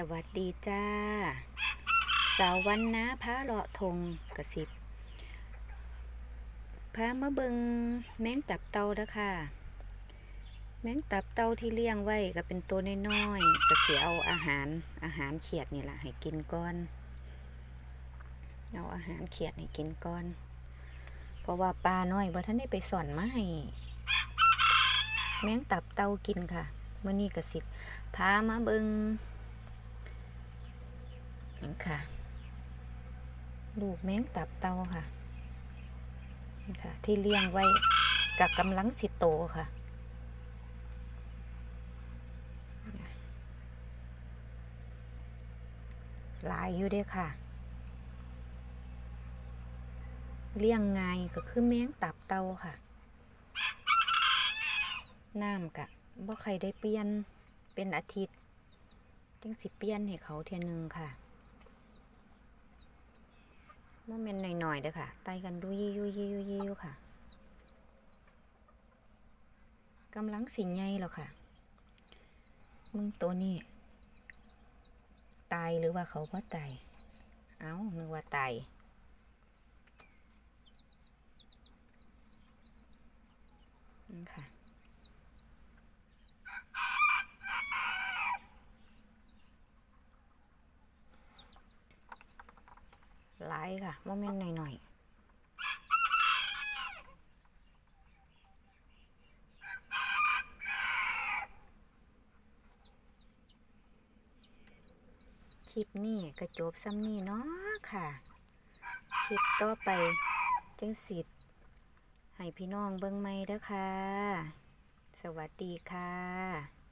สวัสดีจ้า สาววันนะพระเลาะทงกระสิบพามาเบิงแมงตับเตาเด้อค่ะ แมงตับเตาที่เลี้ยงไว้ก็เป็นตัวน้อยๆก็เสียเอาอาหารอาหารเขียดนี่แหละให้กินก่อน เอาอาหารเขียดให้กินก่อน เพราะว่าปลาน้อยบ่ท่านได้ไปสอนมาให้แมงตับเตากินค่ะเมื่อนี้กระสิบพามาเบิง นี่ค่ะ ลูกแมงตับเตาค่ะนี่ค่ะ ที่เลี้ยงไว้กับกำลังสิโตค่ะหลายอยู่ด้อค่ะ เลี้ยงไงก็คือแมงตับเตาค่ะ น้ำกะบ่ใครได้เปลี่ยนเป็นอาทิตย์จังสิเปลี่ยนให้เขาเทียหนึงค่ะ โมเมนต์หน่อยๆเด้อค่ะ ไต่กันดูยี่ยุยี่ยุยี่ยุค่ะกำลังสิงใหญ่แล้วค่ะมึงตัวนี้ ตายหรือว่าเขาก็ตาย เอ้านึกว่าตายนี่ค่ะ หลายค่ะโมเมนต์หน่อยๆ คลิปนี้ก็จบซ้ำนี่เนาะค่ะ คลิปต่อไปจังสิทธิ์ให้พี่น้องเบิ่งไม่เด้อค่ะ สวัสดีค่ะ